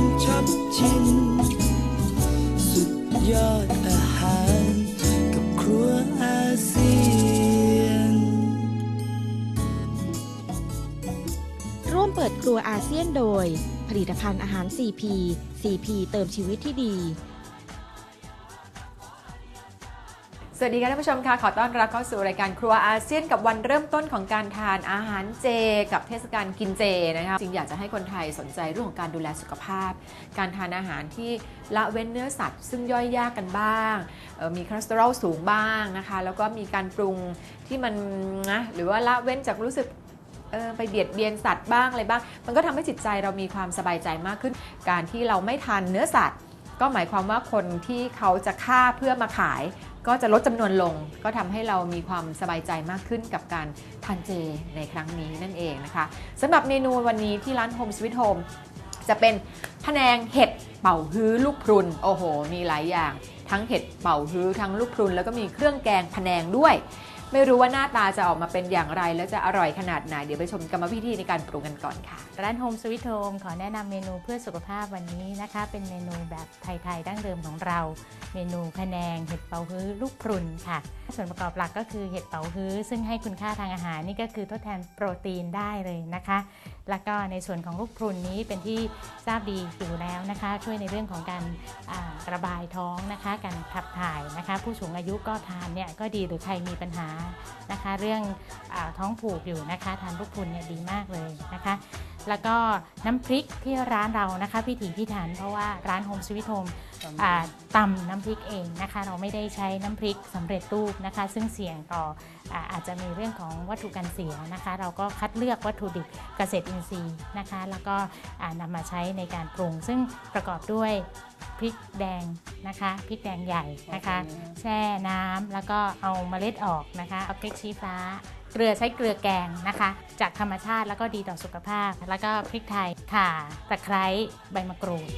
มชับชิน สุดยอดอาหารกับครัวอาเซียน ร่วมเปิดครัวอาเซียนโดย ผลิตภัณฑ์อาหาร CP CP เติมชีวิตที่ดี สวัสดีค่ะท่านผู้ชมค่ะขอต้อนรับเข้าสู่รายการครัวอาเซียนกับวันเริ่มต้นของการทานอาหารเจ กับเทศกาลกินเจนะคะจริงอยากจะให้คนไทยสนใจเรื่องของการดูแลสุขภาพ การทานอาหารที่ละเว้นเนื้อสัตว์ ซึ่งย่อยยากกันบ้างออมีคอเลสเตอรอลสูงบ้างนะคะ แล้วก็มีการปรุงที่มันนะหรือว่าละเว้นจากรู้สึกออไปเบียดเบียนสัตว์บ้างอะไรบ้าง มันก็ทำให้จิตใจเรามีความสบายใจมากขึ้น การที่เราไม่ทานเนื้อสัตว์ ก็หมายความว่าคนที่เขาจะฆ่าเพื่อมาขาย ก็จะลดจำนวนลง ก็ทำให้เรามีความสบายใจมากขึ้นกับการทานเจในครั้งนี้นั่นเองนะคะสำหรับเมนูวันนี้ที่ร้าน Home Sweet Home จะเป็นผแนงเห็ดเป่าฮื้อลูกพรุนโอ้โห มีหลายอย่าง ทั้งเห็ดเป่าฮื้อทั้งลูกพรุนแล้วก็มีเครื่องแกงผแนงด้วย ไม่รู้ว่าหน้าตาจะออกมาเป็นอย่างไร แล้วจะอร่อยขนาดไหน เดี๋ยวไปชมกรรมวิธีในการปรุงกันก่อนค่ะ ร้านโฮมสวิตโฮมขอแนะนำเมนูเพื่อสุขภาพวันนี้นะคะ เป็นเมนูแบบไทยๆดั้งเดิมของเรา เมนูพะแนงเห็ดเปาฮื้อลูกพรุนค่ะ ส่วนประกอบหลักก็คือเห็ดเปาฮื้อซึ่งให้คุณค่าทางอาหารนี่ก็คือทดแทนโปรตีนได้เลยนะคะ แล้วก็ในส่วนของลูกพรุนนี้เป็นที่ทราบดีอยู่แล้วนะคะ ช่วยในเรื่องของการระบายท้องนะคะ การขับถ่ายนะคะ ผู้สูงอายุก็ทานเนี่ยก็ดีหรือใครมีปัญหานะคะ เรื่องอท้องผูกอยู่นะคะทานลูกพุนเนี่ยดีมากเลยนะคะ แล้วก็น้ำพริกที่ร้านเรานะคะพิถีพิถันเพราะว่าร้านโฮมสวิตโฮมตำน้ำพริกเองนะคะ เราไม่ได้ใช้น้ำพริกสำเร็จรูปนะคะ ซึ่งเสี่ยงต่ออาอาจจะมีเรื่องของวัตถุกันเสียนะคะ เราก็คัดเลือกวัตถุดิบเกษตรอินทรีย์นะคะ แล้วก็อ่านำมาใช้ในการปรุง ซึ่งประกอบด้วยพริกแดงนะคะพริกแดงใหญ่นะคะ แช่น้ำแล้วก็เอาเมล็ดออกนะคะเอาพริกชี้ฟ้า เกลือใช้เกลือแกงนะคะ จากธรรมชาติแล้วก็ดีต่อสุขภาพ แล้วก็พริกไทยข่าตะไคร้ใบมะกรูด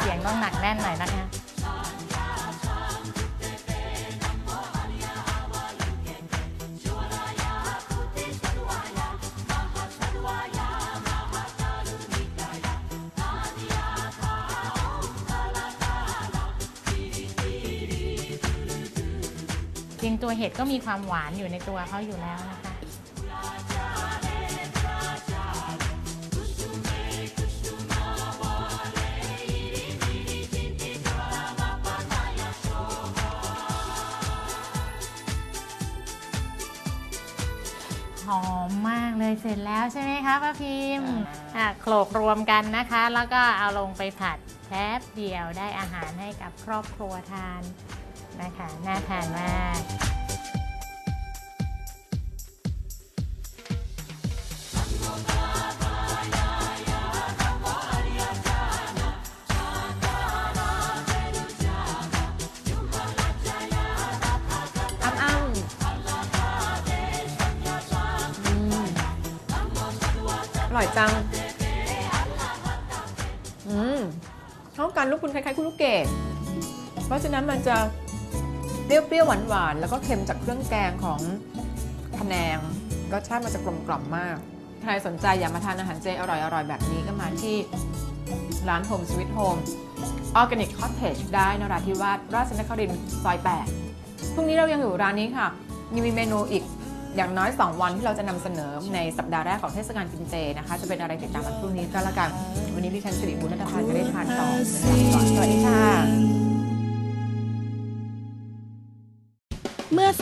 เสียงต้องหนักแน่นหน่อยนะคะ ริงตัวเห็ดก็มีความหวานอยู่ในตัวเขาอยู่แล้วนะคะ หอมมากเลยเสร็จแล้วใช่ไหมคะป้าพิมพ์อะโขลกรวมกันนะคะ แล้วก็เอาลงไปผัดแป๊บเดียวได้อาหารให้กับครอบครัวทาน นะคะน่าทานมากอ้ำอ้ำอร่อยจัง อืมเข้ากันลูกคุณคล้ายๆคุณลูกเกดเพราะฉะนั้นมันจะ เปรี้ยวๆหวานๆแล้วก็เค็มจากเครื่องแกงของพะแนงรสชาติมันจะกลมกล่อมมาก ใครสนใจอยากมาทานอาหารเจอร่อยๆ แบบนี้ก็มาที่ร้าน Home Sweet Home Organic Cottage ได้นราธิวาสราชนครินซอย 8 พรุ่งนี้เรายังอยู่ร้านนี้ค่ะยังมีเมนูอีกอย่างน้อย 2 วันที่เราจะนำเสนอในสัปดาห์แรกของเทศกาลกินเจนะคะ จะเป็นอะไรติดตามวันพรุ่งนี้ก็แล้วกัน วันนี้ดิฉันสิริบุญนัทพันธ์จะได้ทานต่อสวัสดีค่ะ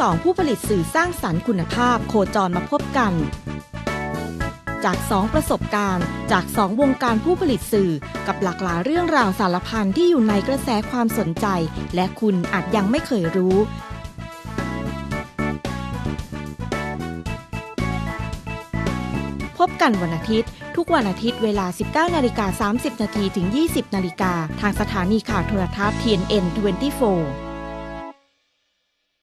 สองผู้ผลิตสื่อสร้างสรรค์คุณภาพโคจรมาพบกัน จากสองประสบการณ์ จากสองวงการผู้ผลิตสื่อ กับหลากหลายเรื่องราวสารพันที่อยู่ในกระแสความสนใจ และคุณอาจยังไม่เคยรู้พบกันวันอาทิตย์ ทุกวันอาทิตย์เวลา 19นาฬิกา30นาทีถึง 20นาฬิกาทางสถานีข่าวโทรทัศน์ TNN 24